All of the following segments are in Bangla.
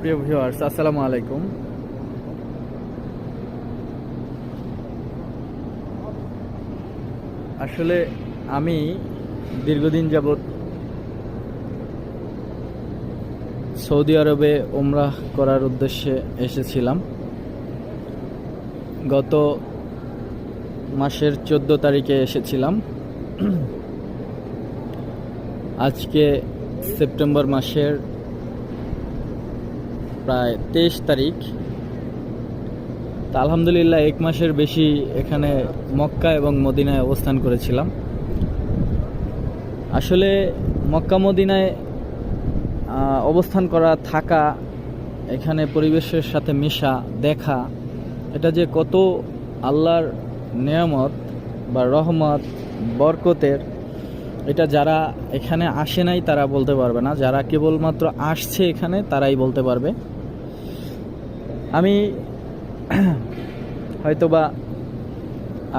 প্রিয় ভিউয়ার্স, আসসালামু আলাইকুম। আসলে আমি দীর্ঘদিন যাবৎ সৌদি আরবে ওমরাহ করার উদ্দেশ্যে এসেছিলাম। গত মাসের চোদ্দ তারিখে এসেছিলাম। আজকে সেপ্টেম্বর মাসের প্রায় তেইশ তারিখ। তা আলহামদুলিল্লাহ এক মাসের বেশি এখানে মক্কা এবং মদিনায় অবস্থান করেছিলাম। আসলে মক্কা, মদিনায় অবস্থান করা, থাকা, এখানে পরিবেশের সাথে মেশা, দেখা, এটা যে কত আল্লাহর নিয়ামত বা রহমত, বরকতের, এটা যারা এখানে আসে নাই তারা বলতে পারবে না। যারা কেবলমাত্র আসছে এখানে তারাই বলতে পারবে। আমি হয়তোবা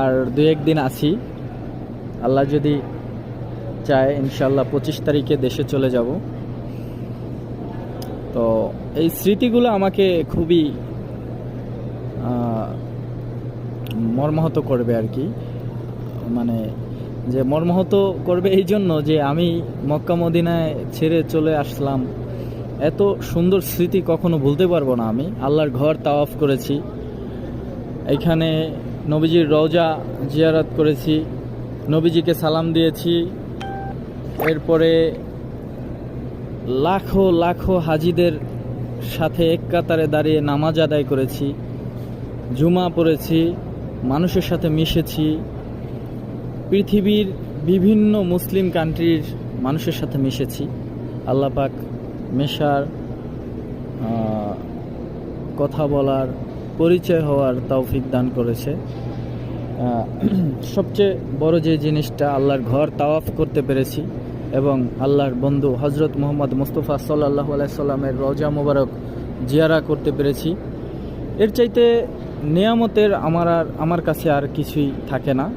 আর দু একদিন আছি। আল্লাহ যদি চায় ইনশাল্লাহ পঁচিশ তারিখে দেশে চলে যাব। তো এই স্মৃতিগুলো আমাকে খুবই মর্মাহত করবে আর কি। মানে যে মর্মাহত করবে এই জন্য যে আমি মক্কা মদিনায় ছেড়ে চলে আসলাম। এত সুন্দর স্মৃতি কখনো ভুলতে পারব না আমি। আল্লাহর ঘর তাওয়াফ করেছি। এখানে নবীজির রওজা জিয়ারত করেছি। নবীজিকে সালাম দিয়েছি। এরপরে লাখো লাখো হাজিদের সাথে এক কাতারে দাঁড়িয়ে নামাজ আদায় করেছি। জুমা পড়েছি, মানুষের সাথে মিশেছি। পৃথিবীর বিভিন্ন মুসলিম কান্ট্রির মানুষের সাথে মিশেছি। আল্লাহ পাক মেশার কথা বলার, পরিচয় হওয়ার তৌফিক দান করেছে। সবচেয়ে বড় যে জিনিসটা আল্লাহর ঘর তাওয়াফ করতে পেরেছি এবং আল্লাহর বন্ধু হজরত মোহাম্মদ মুস্তফা সাল্লাহ আলাইসাল্লামের রজা মোবারক জিয়ারা করতে পেরেছি। এর চাইতে নিয়ামতের আমার আর, আমার কাছে আর কিছুই থাকে না।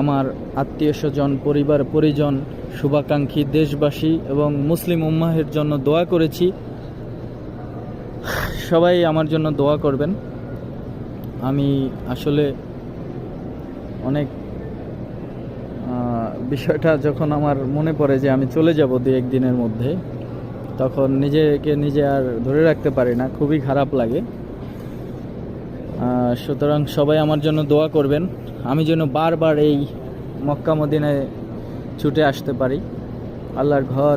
আমার আত্মীয় স্বজন, পরিবার, পরিজন, শুভাকাঙ্ক্ষী, দেশবাসী এবং মুসলিম উম্মাহের জন্য দোয়া করেছি। সবাই আমার জন্য দোয়া করবেন। আমি আসলে অনেক বিষয়টা যখন আমার মনে পড়ে যে আমি চলে যাব দু, একদিনের মধ্যে, তখন নিজেকে নিজে আর ধরে রাখতে পারি না, খুবই খারাপ লাগে। সুতরাং সবাই আমার জন্য দোয়া করবেন। আমি যেন বারবার এই মক্কা মদিনায় ছুটে আসতে পারি। আল্লাহর ঘর